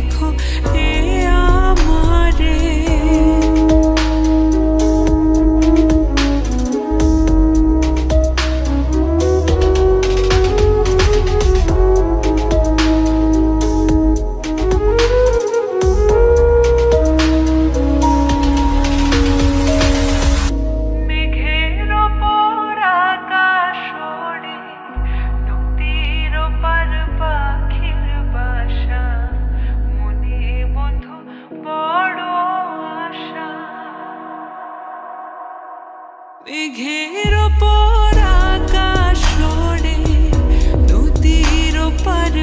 রেখো এ আমারে। মেঘের ওপর আকাশ ওড়ে নদীর ওপার